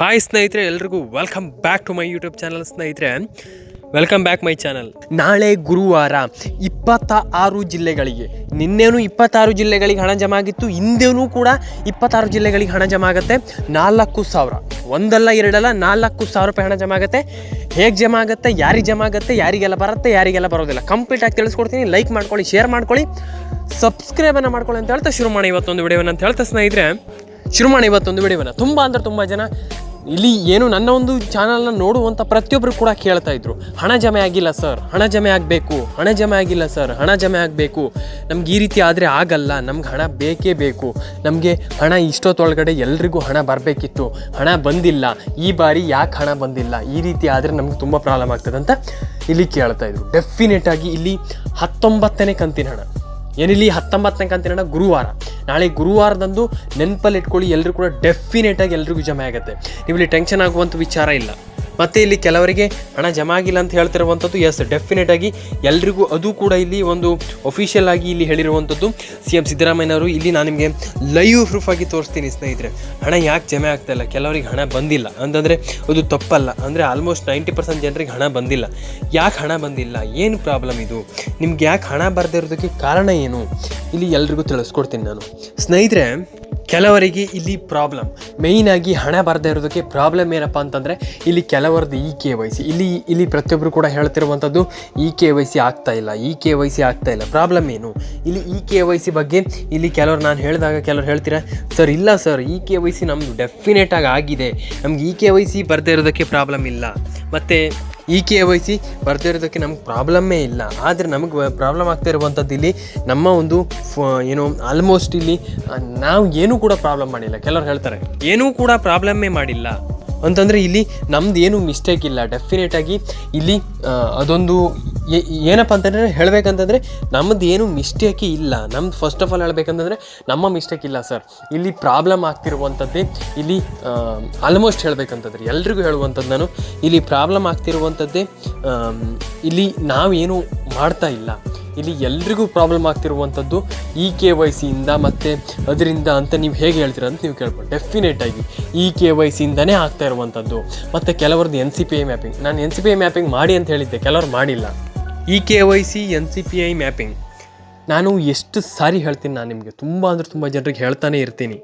Hi ಸ್ನೇಹಿತರೆ, ಎಲ್ರಿಗೂ welcome back to my YouTube channel ಸ್ನೇಹಿತರೆ. ವೆಲ್ಕಮ್ ಬ್ಯಾಕ್ ಮೈ ಚಾನಲ್ ನಾಳೆ ಗುರುವಾರ ಇಪ್ಪತ್ತ ಆರು ಜಿಲ್ಲೆಗಳಿಗೆ, ನಿನ್ನೆನೂ ಇಪ್ಪತ್ತಾರು ಜಿಲ್ಲೆಗಳಿಗೆ ಹಣ ಜಮಾ ಆಗಿತ್ತು, ಹಿಂದೆನೂ ಕೂಡ ಇಪ್ಪತ್ತಾರು ಜಿಲ್ಲೆಗಳಿಗೆ ಹಣ ಜಮಾ ಆಗುತ್ತೆ. ನಾಲ್ಕು ಸಾವಿರ, ಒಂದಲ್ಲ ಎರಡಲ್ಲ, ನಾಲ್ಕು ಸಾವಿರ ರೂಪಾಯಿ ಹಣ ಜಮಾ ಆಗುತ್ತೆ. ಹೇಗೆ ಜಮಾ ಆಗುತ್ತೆ, ಯಾರಿಗೆ ಜಮಾ ಆಗುತ್ತೆ, ಯಾರಿಗೆಲ್ಲ ಬರುತ್ತೆ, ಯಾರಿಗೆಲ್ಲ ಬರೋದಿಲ್ಲ. ಕಂಪ್ಲೀಟಾಗಿ ತಿಳಿಸ್ಕೊಡ್ತೀನಿ ಲೈಕ್ ಮಾಡ್ಕೊಳ್ಳಿ ಶೇರ್ ಮಾಡ್ಕೊಳ್ಳಿ ಸಬ್ಸ್ಕ್ರೈಬನ್ನು ಮಾಡ್ಕೊಳ್ಳಿ ಅಂತ ಹೇಳ್ತಾ ಶುರು ಮಾಡಿ ಇವತ್ತೊಂದು ವಿಡಿಯೋನ ಅಂತ ಹೇಳ್ತಾ ಸ್ನೇಹಿತರೆ. ಶುರು ಮಾಡಿ ಇವತ್ತೊಂದು ವಿಡಿಯೋನ ತುಂಬ ಅಂದರೆ ತುಂಬ ಜನ ಇಲ್ಲಿ ಏನು ನನ್ನ ಒಂದು ಚಾನಲ್ನ ನೋಡುವಂಥ ಪ್ರತಿಯೊಬ್ಬರು ಕೂಡ ಕೇಳ್ತಾ ಇದ್ರು. ಹಣ ಜಮೆ ಆಗಿಲ್ಲ ಸರ್ ಹಣ ಜಮೆ ಆಗಬೇಕು. ಹಣ ಜಮೆ ಆಗಿಲ್ಲ ಸರ್ ಹಣ ಜಮೆ ಆಗಬೇಕು. ನಮ್ಗೆ ಈ ರೀತಿ ಆದರೆ ಆಗಲ್ಲ. ನಮ್ಗೆ ಹಣ ಬೇಕೇ ಬೇಕು. ನಮಗೆ ಹಣ ಇಷ್ಟೊತ್ತೊಳಗಡೆ ಎಲ್ರಿಗೂ ಹಣ ಬರಬೇಕಿತ್ತು. ಹಣ ಬಂದಿಲ್ಲ. ಈ ಬಾರಿ ಯಾಕೆ ಹಣ ಬಂದಿಲ್ಲ? ಈ ರೀತಿ ಆದರೆ ನಮ್ಗೆ ತುಂಬ ಪ್ರಾಬ್ಲಮ್ ಆಗ್ತದೆ ಅಂತ ಇಲ್ಲಿ ಕೇಳ್ತಾ ಇದ್ರು. ಡೆಫಿನೆಟ್ ಆಗಿ ಇಲ್ಲಿ ಹತ್ತೊಂಬತ್ತನೇ ಕಂತಿನ ಹಣ. ಏನಿಲ್ಲಿ ಹತ್ತೊಂಬತ್ತನೇ ಕಂತಿನ ಗುರುವಾರ. ನಾಳೆ ಗುರುವಾರದಂದು ನೆನಪಲ್ಲಿ ಇಟ್ಕೊಳ್ಳಿ ಎಲ್ಲರೂ ಕೂಡ ಡೆಫಿನೇಟಾಗಿ ಆಗಿ ಎಲ್ರಿಗೂ ಜಮೆ ಆಗುತ್ತೆ. ನೀವು ಇಲ್ಲಿ ಟೆನ್ಷನ್ ಆಗುವಂಥ ವಿಚಾರ ಇಲ್ಲ. ಮತ್ತು ಇಲ್ಲಿ ಕೆಲವರಿಗೆ ಹಣ ಜಮಾ ಆಗಿಲ್ಲ ಅಂತ ಹೇಳ್ತಿರುವಂಥದ್ದು ಎಸ್ ಡೆಫಿನೆಟ್ ಆಗಿ ಎಲ್ರಿಗೂ ಅದು ಕೂಡ ಇಲ್ಲಿ ಒಂದು ಒಫಿಷಿಯಲ್ ಆಗಿ ಇಲ್ಲಿ ಹೇಳಿರುವಂಥದ್ದು. ಸಿ ಎಂ ಸಿದ್ದರಾಮಯ್ಯನವರು, ಇಲ್ಲಿ ನಾನು ನಿಮಗೆ ಲೈವ್ ಪ್ರೂಫ್ ಆಗಿ ತೋರಿಸ್ತೀನಿ ಸ್ನೇಹಿತರೆ. ಹಣ ಯಾಕೆ ಜಮೆ ಆಗ್ತಾ ಇಲ್ಲ? ಕೆಲವರಿಗೆ ಹಣ ಬಂದಿಲ್ಲ. ಅಂತಂದರೆ ಅದು ತಪ್ಪಲ್ಲ. ಅಂದರೆ ಆಲ್ಮೋಸ್ಟ್ ನೈಂಟಿ ಪರ್ಸೆಂಟ್ ಜನರಿಗೆ ಹಣ ಬಂದಿಲ್ಲ. ಯಾಕೆ ಹಣ ಬಂದಿಲ್ಲ? ಏನು ಪ್ರಾಬ್ಲಮ್ ಇದು? ನಿಮ್ಗೆ ಯಾಕೆ ಹಣ ಬರದೇ ಇರೋದಕ್ಕೆ ಕಾರಣ ಏನು? ಇಲ್ಲಿ ಎಲ್ರಿಗೂ ತಿಳಿಸ್ಕೊಡ್ತೀನಿ ನಾನು. ಸ್ನೇಹಿತರೆ ಕೆಲವರಿಗೆ ಇಲ್ಲಿ ಪ್ರಾಬ್ಲಮ್ ಮೇಯ್ನಾಗಿ ಹಣ ಬರದೇ ಇರೋದಕ್ಕೆ ಪ್ರಾಬ್ಲಮ್ ಏನಪ್ಪ ಅಂತಂದರೆ, ಇಲ್ಲಿ ಕೆಲವರದ್ದು ಇ ಕೆ ವೈ ಸಿ. ಇಲ್ಲಿ ಇಲ್ಲಿ ಪ್ರತಿಯೊಬ್ಬರು ಕೂಡ ಹೇಳ್ತಿರುವಂಥದ್ದು ಇ ಕೆ ವೈ ಸಿ ಆಗ್ತಾ ಇಲ್ಲ ಇ ಕೆ ವೈ ಸಿ ಆಗ್ತಾ ಇಲ್ಲ. ಪ್ರಾಬ್ಲಮ್ ಏನು? ಇಲ್ಲಿ ಇ ಕೆ ವೈ ಸಿ ಬಗ್ಗೆ ಇಲ್ಲಿ ಕೆಲವರು, ನಾನು ಹೇಳಿದಾಗ ಕೆಲವರು ಹೇಳ್ತೀರಾ, ಸರ್, ಇಲ್ಲ sir E K Y C ನಮ್ಮದು ಡೆಫಿನೆಟಾಗಿ ಆಗಿದೆ. ನಮ್ಗೆ ಇ ಕೆ ವೈ ಸಿ ಬರದೇ ಇರೋದಕ್ಕೆ ಪ್ರಾಬ್ಲಮ್ ಇಲ್ಲ. ಮತ್ತು ಇ ಕೆ ವೈ ಸಿ ಬರ್ತಿರೋದಕ್ಕೆ ನಮ್ಗೆ ಪ್ರಾಬ್ಲಮ್ಮೇ ಇಲ್ಲ. ಆದರೆ ನಮಗೆ ಪ್ರಾಬ್ಲಮ್ ಆಗ್ತಾ ಇರುವಂಥದ್ದು ಇಲ್ಲಿ ನಮ್ಮ ಒಂದು ಏನು ಆಲ್ಮೋಸ್ಟ್ ಇಲ್ಲಿ ನಾವು ಏನೂ ಕೂಡ ಪ್ರಾಬ್ಲಮ್ ಮಾಡಿಲ್ಲ. ಕೆಲವ್ರು ಹೇಳ್ತಾರೆ, ಏನೂ ಕೂಡ ಪ್ರಾಬ್ಲಮ್ಮೇ ಮಾಡಿಲ್ಲ. ಅಂತಂದರೆ ಇಲ್ಲಿ ನಮ್ದು ಏನು ಮಿಸ್ಟೇಕ್ ಇಲ್ಲ. ಡೆಫಿನೆಟಾಗಿ ಇಲ್ಲಿ ಅದೊಂದು ಏನಪ್ಪ ಅಂತಂದರೆ ಹೇಳಬೇಕಂತಂದರೆ ನಮ್ಮದು ಏನು ಮಿಸ್ಟೇಕ್ ಇಲ್ಲ. ನಮ್ದು ಫಸ್ಟ್ ಆಫ್ ಆಲ್ ಹೇಳಬೇಕಂತಂದರೆ ನಮ್ಮ ಮಿಸ್ಟೇಕ್ ಇಲ್ಲ ಸರ್ ಇಲ್ಲಿ ಪ್ರಾಬ್ಲಮ್ ಆಗ್ತಿರುವಂಥದ್ದೇ ಇಲ್ಲಿ ಆಲ್ಮೋಸ್ಟ್ ಹೇಳಬೇಕಂತಂದ್ರೆ. ಎಲ್ರಿಗೂ ಹೇಳುವಂಥದ್ದು ನಾನು. ಇಲ್ಲಿ ಪ್ರಾಬ್ಲಮ್ ಆಗ್ತಿರುವಂಥದ್ದೇ ಇಲ್ಲಿ ನಾವೇನು ಮಾಡ್ತಾ ಇಲ್ಲ. ಇಲ್ಲಿ ಎಲ್ರಿಗೂ ಪ್ರಾಬ್ಲಮ್ ಆಗ್ತಿರುವಂಥದ್ದು ಇ ಕೆ ವೈ ಸಿಯಿಂದ ಮತ್ತು ಅದರಿಂದ ಅಂತ ನೀವು ಹೇಗೆ ಹೇಳ್ತೀರಾ ಅಂತ ನೀವು ಕೇಳ್ಬೋದು ಡೆಫಿನೆಟಾಗಿ ಇ ಕೆ ವೈ ಸಿಯಿಂದನೇ ಆಗ್ತಾ ಇರುವಂಥದ್ದು. ಮತ್ತು ಕೆಲವ್ರದ್ದು N C P I mapping ನಾನು N C P I mapping ಮಾಡಿ ಅಂತ ಹೇಳಿದ್ದೆ. ಕೆಲವರು ಮಾಡಿಲ್ಲ. E K Y C N C P I mapping. ನಾನು ಎಷ್ಟು ಸಾರಿ ಹೇಳ್ತೀನಿ ನಾನು ನಿಮಗೆ. ತುಂಬ ಅಂದರೆ ತುಂಬ ಜನರಿಗೆ ಹೇಳ್ತಾನೆ ಇರ್ತೀನಿ.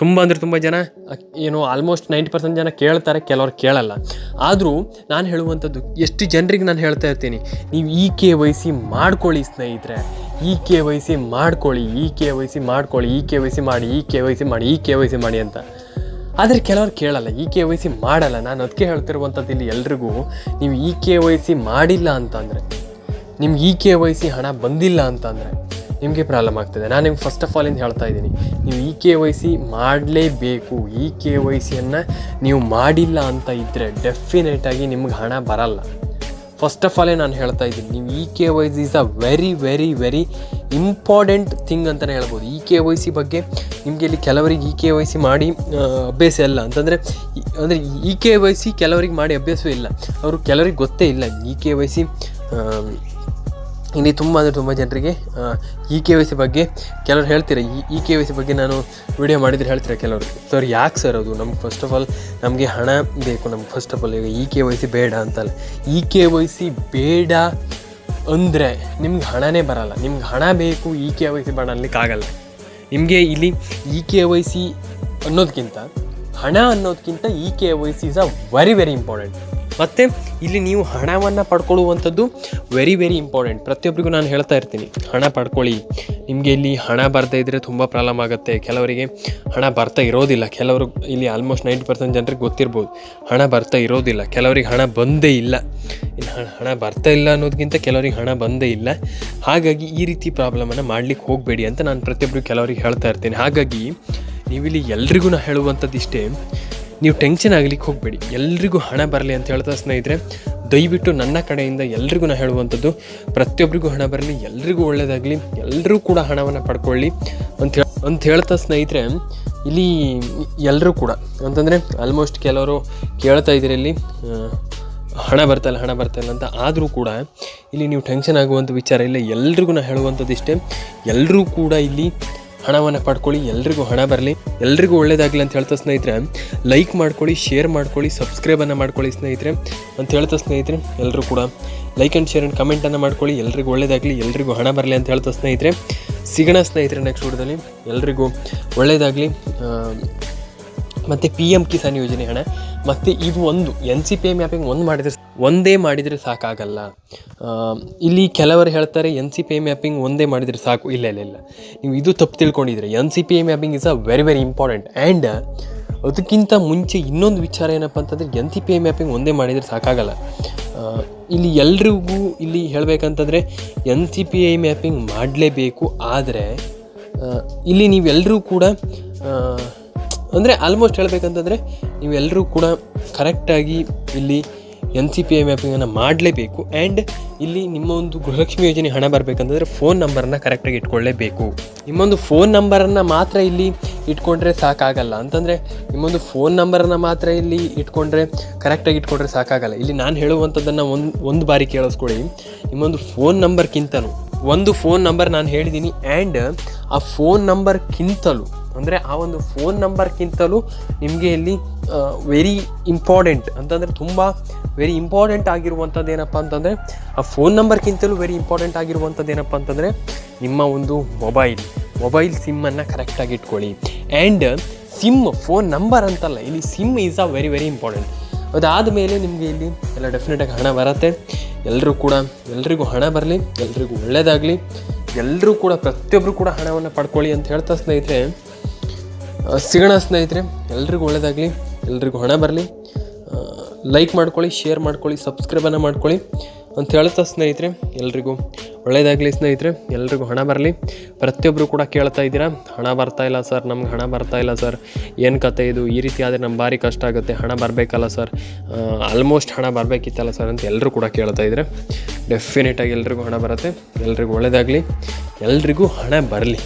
ತುಂಬ ಅಂದರೆ ತುಂಬ ಜನ, ಏನು ಆಲ್ಮೋಸ್ಟ್ ನೈಂಟಿ ಪರ್ಸೆಂಟ್ ಜನ ಕೇಳ್ತಾರೆ, ಕೆಲವ್ರು ಕೇಳಲ್ಲ. ಆದರೂ ನಾನು ಹೇಳುವಂಥದ್ದು, ಎಷ್ಟು ಜನರಿಗೆ ನಾನು ಹೇಳ್ತಾ ಇರ್ತೀನಿ. ನೀವು ಇ ಕೆ ವೈ ಸಿ ಮಾಡ್ಕೊಳ್ಳಿ ಸ್ನೇಹಿತರೆ. ಇ ಕೆ ವೈ ಸಿ ಮಾಡ್ಕೊಳ್ಳಿ, ಇ ಕೆ ವೈ ಸಿ ಮಾಡ್ಕೊಳ್ಳಿ, ಇ ಕೆ ವೈ ಸಿ ಮಾಡಿ, ಇ ಕೆ ವೈ ಸಿ ಮಾಡಿ, ಇ ಕೆ ವೈ ಸಿ ಮಾಡಿ ಅಂತ. ಆದರೆ ಕೆಲವ್ರು ಕೇಳಲ್ಲ, ಇ ಕೆ ವೈ ಸಿ ಮಾಡಲ್ಲ. ನಾನು ಅದಕ್ಕೆ ಹೇಳ್ತಿರುವಂಥದ್ದು ಇಲ್ಲಿ ಎಲ್ರಿಗೂ, ನೀವು ಇ ಕೆ ವೈ ಸಿ ಮಾಡಿಲ್ಲ ಅಂತಂದರೆ ನಿಮ್ಗೆ ಇ ಕೆ ವೈ ಸಿ ಹಣ ಬಂದಿಲ್ಲ ಅಂತಂದರೆ ನಿಮಗೆ ಪ್ರಾಬ್ಲಮ್ ಆಗ್ತದೆ. ನಾನು ನಿಮ್ಗೆ ಫಸ್ಟ್ ಆಫ್ ಆಲ್ ಇಂದ ಹೇಳ್ತಾ ಇದ್ದೀನಿ, ನೀವು ಇ ಕೆ ವೈ ಸಿ ಮಾಡಲೇಬೇಕು. ಇ ಕೆ ವೈ ಸಿಯನ್ನು ನೀವು ಮಾಡಿಲ್ಲ ಅಂತ ಇದ್ದರೆ ಡೆಫಿನೆಟಾಗಿ ನಿಮ್ಗೆ ಹಣ ಬರಲ್ಲ. ಫಸ್ಟ್ ಆಫ್ ಆಲೇ ನಾನು ಹೇಳ್ತಾ ಇದ್ದೀನಿ, ನೀವು E K Y C is a very very very important thing ಅಂತಲೇ ಹೇಳ್ಬೋದು. ಇ ಕೆ ವೈ ಸಿ ಬಗ್ಗೆ ನಿಮಗೆ ಇಲ್ಲಿ ಕೆಲವರಿಗೆ ಇ ಕೆ ವೈ ಸಿ ಮಾಡಿ ಅಭ್ಯಾಸ ಇಲ್ಲ. ಅಂತಂದರೆ, ಅಂದರೆ ಇ ಕೆ ವೈ ಸಿ ಕೆಲವರಿಗೆ ಮಾಡಿ ಅಭ್ಯಾಸವೇ ಇಲ್ಲ. ಅವರು ಕೆಲವರಿಗೆ ಗೊತ್ತೇ ಇಲ್ಲ. ಇ ಕೆ ವೈ ಸಿ ಇಲ್ಲಿ ತುಂಬ ಅಂದರೆ ತುಂಬ ಜನರಿಗೆ ಇ ಕೆ ವೈ ಸಿ ಬಗ್ಗೆ ಕೆಲವರು ಹೇಳ್ತೀರ? ಈ ಇ ಕೆ ವೈ ಸಿ ಬಗ್ಗೆ ನಾನು ವಿಡಿಯೋ ಮಾಡಿದರೆ ಹೇಳ್ತೀರ ಕೆಲವರು? ಸರ್ ಯಾಕೆ ಸರ್ ಅದು? ನಮ್ಗೆ ಫಸ್ಟ್ ಆಫ್ ಆಲ್ ನಮಗೆ ಹಣ ಬೇಕು. ನಮ್ಗೆ ಫಸ್ಟ್ ಆಫ್ ಆಲ್ ಈಗ ಇ ಕೆ ವೈ ಸಿ ಬೇಡ ಅಂತಲ್ಲ. ಇ ಕೆ ವೈ ಸಿ ಬೇಡ ಅಂದರೆ ನಿಮ್ಗೆ ಹಣನೇ ಬರಲ್ಲ. ನಿಮ್ಗೆ ಹಣ ಬೇಕು ಇ ಕೆ ವೈ ಸಿ ಬೇಡ ಅನ್ಲಿಕ್ಕಾಗಲ್ಲ ನಿಮಗೆ ಇಲ್ಲಿ ಇ ಕೆ ವೈ ಸಿ ಅನ್ನೋದಕ್ಕಿಂತ ಹಣ ಅನ್ನೋದಕ್ಕಿಂತ E K Y C is a very very important ಮತ್ತು ಇಲ್ಲಿ ನೀವು ಹಣವನ್ನು ಪಡ್ಕೊಳ್ಳುವಂಥದ್ದು ವೆರಿ ವೆರಿ ಇಂಪಾರ್ಟೆಂಟ್ ಪ್ರತಿಯೊಬ್ಬರಿಗೂ ನಾನು ಹೇಳ್ತಾ ಇರ್ತೀನಿ, ಹಣ ಪಡ್ಕೊಳ್ಳಿ. ನಿಮಗೆ ಇಲ್ಲಿ ಹಣ ಬರ್ತಾ ಇದ್ದರೆ ತುಂಬ ಪ್ರಾಬ್ಲಮ್ ಆಗುತ್ತೆ. ಕೆಲವರಿಗೆ ಹಣ ಬರ್ತಾ ಇರೋದಿಲ್ಲ. ಕೆಲವರು ಇಲ್ಲಿ ಆಲ್ಮೋಸ್ಟ್ ನೈಂಟಿ ಪರ್ಸೆಂಟ್ ಜನರಿಗೆ ಗೊತ್ತಿರ್ಬೋದು. ಹಣ ಬರ್ತಾ ಇರೋದಿಲ್ಲ. ಕೆಲವರಿಗೆ ಹಣ ಬಂದೇ ಇಲ್ಲ. ಇನ್ನು ಹಣ ಬರ್ತಾ ಇಲ್ಲ ಅನ್ನೋದಕ್ಕಿಂತ ಕೆಲವರಿಗೆ ಹಣ ಬಂದೇ ಇಲ್ಲ. ಹಾಗಾಗಿ ಈ ರೀತಿ ಪ್ರಾಬ್ಲಮನ್ನು ಮಾಡ್ಲಿಕ್ಕೆ ಹೋಗಬೇಡಿ ಅಂತ ನಾನು ಪ್ರತಿಯೊಬ್ಬರು ಕೆಲವರಿಗೆ ಹೇಳ್ತಾ ಇರ್ತೀನಿ. ಹಾಗಾಗಿ ನೀವಿಲ್ಲಿ ಎಲ್ರಿಗೂ ಹೇಳುವಂಥದ್ದು ಇಷ್ಟೇ ನೀವು ಟೆನ್ಷನ್ ಆಗಲಿಕ್ಕೆ ಹೋಗಬೇಡಿ. ಎಲ್ರಿಗೂ ಹಣ ಬರಲಿ ಅಂತ ಹೇಳ್ತಾ ಸ್ನೇಹಿತರೆ, ದಯವಿಟ್ಟು ನನ್ನ ಕಡೆಯಿಂದ ಎಲ್ರಿಗೂ ನಾನು ಹೇಳುವಂಥದ್ದು ಪ್ರತಿಯೊಬ್ಬರಿಗೂ ಹಣ ಬರಲಿ, ಎಲ್ರಿಗೂ ಒಳ್ಳೆಯದಾಗಲಿ ಎಲ್ಲರೂ ಕೂಡ ಹಣವನ್ನು ಪಡ್ಕೊಳ್ಳಿ ಅಂತ ಹೇಳಿ ಅಂತ ಹೇಳ್ತಾ ಸ್ನೇಹಿತರೆ, ಇಲ್ಲಿ ಎಲ್ಲರೂ ಕೂಡ, ಅಂತಂದರೆ ಆಲ್ಮೋಸ್ಟ್ ಕೆಲವರು ಕೇಳ್ತಾ ಇದ್ದೀರಿ ಇಲ್ಲಿ ಹಣ ಬರ್ತಾಯಿಲ್ಲ ಹಣ ಬರ್ತಾಯಿಲ್ಲ ಅಂತ ಆದರೂ ಕೂಡ ಇಲ್ಲಿ ನೀವು ಟೆನ್ಷನ್ ಆಗುವಂಥ ವಿಚಾರ ಇಲ್ಲ. ಎಲ್ರಿಗೂ ನಾನು ಹೇಳುವಂಥದ್ದು ಇಷ್ಟೇ ಎಲ್ಲರೂ ಕೂಡ ಇಲ್ಲಿ ಹಣವನ್ನು ಪಡ್ಕೊಳ್ಳಿ, ಎಲ್ರಿಗೂ ಹಣ ಬರಲಿ, ಎಲ್ರಿಗೂ ಒಳ್ಳೇದಾಗಲಿ ಅಂತ ಹೇಳ್ತಾ ಸ್ನೇಹಿತರೆ ಲೈಕ್ ಮಾಡ್ಕೊಳ್ಳಿ ಶೇರ್ ಮಾಡ್ಕೊಳ್ಳಿ ಸಬ್ಸ್ಕ್ರೈಬನ್ನು ಮಾಡ್ಕೊಳ್ಳಿ ಸ್ನೇಹಿತರೆ. ಅಂತ ಹೇಳ್ತಾ ಸ್ನೇಹಿತರೆ ಎಲ್ಲರೂ ಕೂಡ ಲೈಕ್ ಆ್ಯಂಡ್ ಶೇರ್ ಆ್ಯಂಡ್ ಕಮೆಂಟನ್ನು ಮಾಡ್ಕೊಳ್ಳಿ, ಎಲ್ರಿಗೂ ಒಳ್ಳೇದಾಗಲಿ, ಎಲ್ರಿಗೂ ಹಣ ಬರಲಿ ಅಂತ ಹೇಳ್ತಾ ಸ್ನೇಹಿತರೆ. ಸಿಗೋಣ ಸ್ನೇಹಿತರೆ ನೆಕ್ಸ್ಟ್ ವಿಡಿಯೋದಲ್ಲಿ ಎಲ್ರಿಗೂ ಒಳ್ಳೇದಾಗಲಿ ಮತ್ತು ಪಿ ಎಂ ಕಿಸಾನ್ ಯೋಜನೆ ಹಣ. ಮತ್ತು ಇದು ಒಂದು N C P A mapping ಒಂದು ಮಾಡಿದರೆ ಒಂದೇ ಮಾಡಿದರೆ ಸಾಕಾಗಲ್ಲ. ಇಲ್ಲಿ ಕೆಲವರು ಹೇಳ್ತಾರೆ N C P A mapping ಒಂದೇ ಮಾಡಿದರೆ ಸಾಕು. ಇಲ್ಲ ಇಲ್ಲ ಇಲ್ಲ. ನೀವು ಇದು ತಪ್ಪು ತಿಳ್ಕೊಂಡಿದ್ರೆ N C P A mapping is a very very important and ಅದಕ್ಕಿಂತ ಮುಂಚೆ ಇನ್ನೊಂದು ವಿಚಾರ ಏನಪ್ಪ ಅಂತಂದರೆ N C P A mapping ಒಂದೇ ಮಾಡಿದರೆ ಸಾಕಾಗಲ್ಲ. ಇಲ್ಲಿ ಎಲ್ರಿಗೂ ಇಲ್ಲಿ ಹೇಳಬೇಕಂತಂದರೆ N C P I mapping ಮಾಡಲೇಬೇಕು. ಆದರೆ ಇಲ್ಲಿ ನೀವೆಲ್ಲರೂ ಕೂಡ ಅಂದರೆ ಆಲ್ಮೋಸ್ಟ್ ಹೇಳಬೇಕಂತಂದರೆ ನೀವೆಲ್ಲರೂ ಕೂಡ ಕರೆಕ್ಟಾಗಿ ಇಲ್ಲಿ ಎನ್ ಸಿ ಪಿ ಐ ಮ್ಯಾಪಿಂಗನ್ನು ಮಾಡಲೇಬೇಕು. ಆ್ಯಂಡ್ ಇಲ್ಲಿ ನಿಮ್ಮ ಒಂದು ಗೃಹಲಕ್ಷ್ಮಿ ಯೋಜನೆ ಹಣ ಬರಬೇಕಂತಂದರೆ ಫೋನ್ ನಂಬರನ್ನು ಕರೆಕ್ಟಾಗಿ ಇಟ್ಕೊಳ್ಳೇಬೇಕು. ನಿಮ್ಮೊಂದು ಫೋನ್ ನಂಬರನ್ನು ಮಾತ್ರ ಇಲ್ಲಿ ಇಟ್ಕೊಂಡ್ರೆ ಸಾಕಾಗಲ್ಲ. ಅಂತಂದರೆ ನಿಮ್ಮೊಂದು ಫೋನ್ ನಂಬರನ್ನು ಮಾತ್ರ ಇಲ್ಲಿ ಇಟ್ಕೊಂಡ್ರೆ ಕರೆಕ್ಟಾಗಿ ಇಟ್ಕೊಂಡ್ರೆ ಸಾಕಾಗಲ್ಲ. ಇಲ್ಲಿ ನಾನು ಹೇಳುವಂಥದ್ದನ್ನು ಒಂದು ಒಂದು ಬಾರಿ ಕೇಳಿಸ್ಕೊಳ್ಳಿ. ನಿಮ್ಮೊಂದು ಫೋನ್ ನಂಬರ್ಕ್ಕಿಂತಲೂ ಒಂದು ಫೋನ್ ನಂಬರ್ ನಾನು ಹೇಳಿದ್ದೀನಿ ಆ್ಯಂಡ್ ಆ ಫೋನ್ ನಂಬರ್ಗಿಂತಲೂ ಅಂದರೆ ಆ ಒಂದು ಫೋನ್ ನಂಬರ್ಗಿಂತಲೂ ನಿಮಗೆ ಇಲ್ಲಿ ವೆರಿ ಇಂಪಾರ್ಟೆಂಟ್ ಅಂತಂದರೆ ತುಂಬ ವೆರಿ ಇಂಪಾರ್ಟೆಂಟ್ ಆಗಿರುವಂಥದ್ದು ಏನಪ್ಪ ಅಂತಂದರೆ, ಆ ಫೋನ್ ನಂಬರ್ಗಿಂತಲೂ ವೆರಿ ಇಂಪಾರ್ಟೆಂಟ್ ಆಗಿರುವಂಥದ್ದು ಏನಪ್ಪ ಅಂತಂದರೆ ನಿಮ್ಮ ಒಂದು ಮೊಬೈಲ್ ಮೊಬೈಲ್ ಸಿಮ್ಮನ್ನು ಕರೆಕ್ಟಾಗಿ ಇಟ್ಕೊಳ್ಳಿ. ಆ್ಯಂಡ್ ಸಿಮ್ ಫೋನ್ ನಂಬರ್ ಅಂತಲ್ಲ, ಇಲ್ಲಿ SIM is a very very important ಅದಾದ ಮೇಲೆ ನಿಮಗೆ ಇಲ್ಲಿ ಎಲ್ಲ ಡೆಫಿನೆಟಾಗಿ ಹಣ ಬರುತ್ತೆ. ಎಲ್ಲರೂ ಕೂಡ, ಎಲ್ರಿಗೂ ಹಣ ಬರಲಿ, ಎಲ್ರಿಗೂ ಒಳ್ಳೆಯದಾಗಲಿ ಎಲ್ಲರೂ ಕೂಡ ಪ್ರತಿಯೊಬ್ಬರು ಕೂಡ ಹಣವನ್ನು ಪಡ್ಕೊಳ್ಳಿ ಅಂತ ಹೇಳ್ತಾ ಸ್ನೇಹಿತರೆ ಸಿಗೋಣ ಸ್ನೇಹಿತರೆ, ಎಲ್ರಿಗೂ ಒಳ್ಳೆಯದಾಗಲಿ ಎಲ್ರಿಗೂ ಹಣ ಬರಲಿ. ಲೈಕ್ ಮಾಡ್ಕೊಳ್ಳಿ ಶೇರ್ ಮಾಡ್ಕೊಳ್ಳಿ ಸಬ್ಸ್ಕ್ರೈಬನ್ನು ಮಾಡ್ಕೊಳ್ಳಿ ಅಂತ ಹೇಳ್ತಾ ಸ್ನೇಹಿತರೆ, ಎಲ್ರಿಗೂ ಒಳ್ಳೆಯದಾಗಲಿ ಸ್ನೇಹಿತರೆ, ಎಲ್ರಿಗೂ ಹಣ ಬರಲಿ. ಪ್ರತಿಯೊಬ್ಬರು ಕೂಡ ಕೇಳ್ತಾ ಇದ್ದೀರಾ, ಹಣ ಬರ್ತಾ ಇಲ್ಲ ಸರ್ ನಮ್ಗೆ ಹಣ ಬರ್ತಾ ಇಲ್ಲ ಸರ್ ಏನು ಕತೆ ಇದು? ಈ ರೀತಿ ಆದರೆ ನಮ್ಮ ಭಾರಿ ಕಷ್ಟ ಆಗುತ್ತೆ, ಹಣ ಬರಬೇಕಲ್ಲ ಸರ್ ಆಲ್ಮೋಸ್ಟ್ ಹಣ ಬರಬೇಕಿತ್ತಲ್ಲ ಸರ್ ಅಂತ ಎಲ್ಲರೂ ಕೂಡ ಕೇಳ್ತಾ ಇದ್ದಾರೆ. ಡೆಫಿನೆಟಾಗಿ ಎಲ್ರಿಗೂ ಹಣ ಬರುತ್ತೆ, ಎಲ್ರಿಗೂ ಒಳ್ಳೆಯದಾಗಲಿ ಎಲ್ರಿಗೂ ಹಣ ಬರಲಿ.